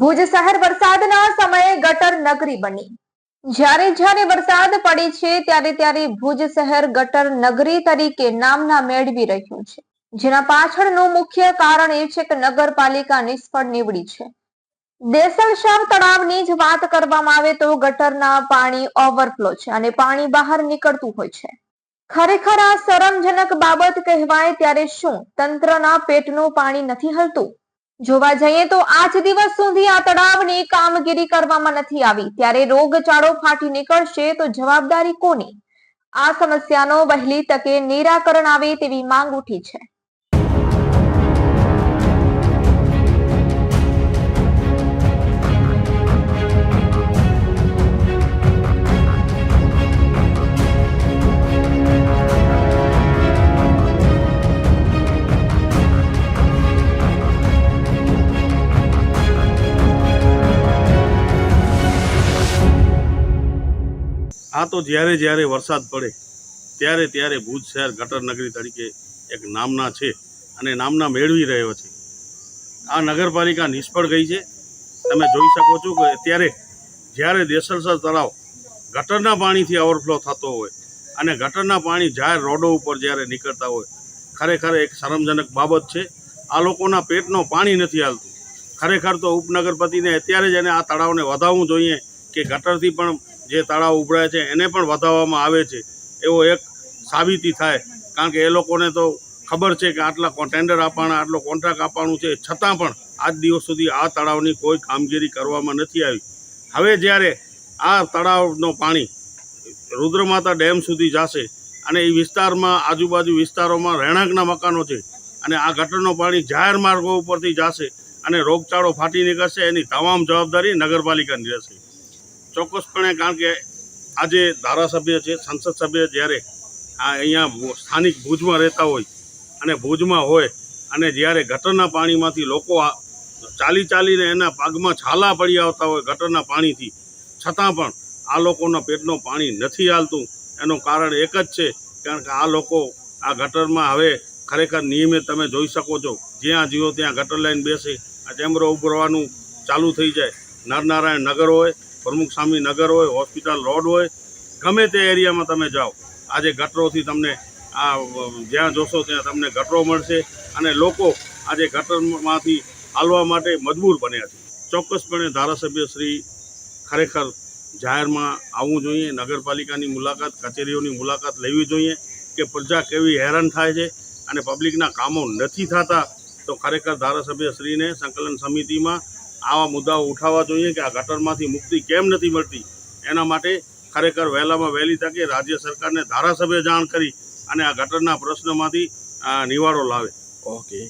ભુજ શહેર વરસાદના સમયે ગટર નગરી બની. જ્યારે જ્યારે વરસાદ પડે છે, ત્યારે ત્યારે ભુજ શહેર ગટર નગરી તરીકે નામના મેળવી રહ્યું છે. જેના પાછળનું મુખ્ય કારણ એ છે કે નગરપાલિકા નિષ્ફળ નીવડી છે. દેસલશાહ તળાવની જ વાત કરવામાં આવે તો ગટરના પાણી ઓવરફ્લો છે અને પાણી બહાર નીકળતું હોય છે. ખરેખર આ શરમજનક બાબત કહેવાય ત્યારે શું? તંત્રના પેટનું પાણી નથી હલતું? જોવા જઈએ તો આજ દિવસ સુધી આ તળાવની કામગીરી કરવામાં નથી આવી. ત્યારે રોગચાળો ફાટી નીકળશે તો જવાબદારી કોની? આ સમસ્યાનો વહેલી તકે નિરાકરણ આવે તેવી માંગ ઉઠી છે. આ તો જ્યારે જ્યારે વરસાદ પડે, ત્યારે ત્યારે ભુજ શહેર ગટર નગરી તરીકે એક નામના છે અને નામના મેળવી રહ્યો છે. આ નગરપાલિકા નિષ્ફળ ગઈ છે. તમે જોઈ શકો છો કે અત્યારે જ્યારે દેસલસર તળાવ ગટરના પાણીથી ઓવરફ્લો થતો હોય અને ગટરના પાણી જાહેર રોડો ઉપર જ્યારે નીકળતા હોય, ખરેખર એક શરમજનક બાબત છે. આ લોકોના પેટનો પાણી નથી હાલતું. ખરેખર તો ઉપનગરપતિને અત્યારે જ એને આ તળાવને વધાવવું જોઈએ કે ગટરથી પણ જે તળાવ ઉભરાય છે, એને પણ વધારવામાં આવે છે. એવો એક સાબિતી થાય. કારણ કે એ લોકોને તો ખબર છે કે આટલા ટેન્ડર આપવાના, આટલો કોન્ટ્રાક્ટ આપવાનું છે. છતાં પણ આજ દિવસ સુધી આ તળાવની કોઈ કામગીરી કરવામાં નથી આવી. હવે જ્યારે આ તળાવનો પાણી રુદ્રમાતા ડેમ સુધી જશે અને એ વિસ્તારમાં આજુબાજુ વિસ્તારોમાં રહેણાંકના મકાનો છે અને આ ગટરનો પાણી જાહેર માર્ગો ઉપરથી જશે અને રોગચાળો ફાટી નીકળશે, એની તમામ જવાબદારી નગરપાલિકાની રહેશે. ચોક્કસપણે કારણ કે આજે ધારાસભ્ય છે, સંસદ સભ્ય જ્યારે આ અહીંયા સ્થાનિક ભુજમાં રહેતા હોય અને ભુજમાં હોય અને જ્યારે ગટરના પાણીમાંથી લોકો ચાલી ચાલીને એના પાગમાં છાલા પડી આવતા હોય ગટરના પાણીથી, છતાં પણ આ લોકોના પેટનું પાણી નથી હાલતું. એનું કારણ એક જ છે, કારણ કે આ લોકો આ ગટરમાં હવે ખરેખર નિયમિત તમે જોઈ શકો છો, જ્યાં જીવો ત્યાં ગટર લાઈન બેસે, આ ચેમ્બરો ઉભરવાનું ચાલુ થઈ જાય. નરનારાયણ નગર હોય પ્રમુખ સ્વામી નગર હોય, હોસ્પિટલ, રોડ હોય, ગમે તે એરિયામાં તમે જાઓ. આજે ગટરોથી તમને આ જ્યાં જોશો ત્યાં તમને ગટરો મળશે અને લોકો આજે ગટરમાંથી હાલવા માટે મજબૂર બન્યા છે. ચોક્કસપણે ધારાસભ્ય શ્રી ખરેખર જાહેરમાં આવવું જોઈએ, નગરપાલિકાની મુલાકાત, કચેરીઓની મુલાકાત લેવી જોઈએ કે પ્રજા કેવી હેરાન થાય છે અને પબ્લિકના કામો નથી થતા તો ખરેખર ધારાસભ્ય શ્રીને સંકલન સમિતિમાં આવા મુદ્દાઓ ઉઠાવવા જોઈએ કે આ ગટરમાંથી મુક્તિ કેમ નથી મળતી? એના માટે ખરેખર વહેલામાં વહેલી તકે રાજ્ય સરકારને ધારાસભ્ય જાણ કરી અને આ ગટરના પ્રશ્નમાંથી નિવારો લાવે. ઓકે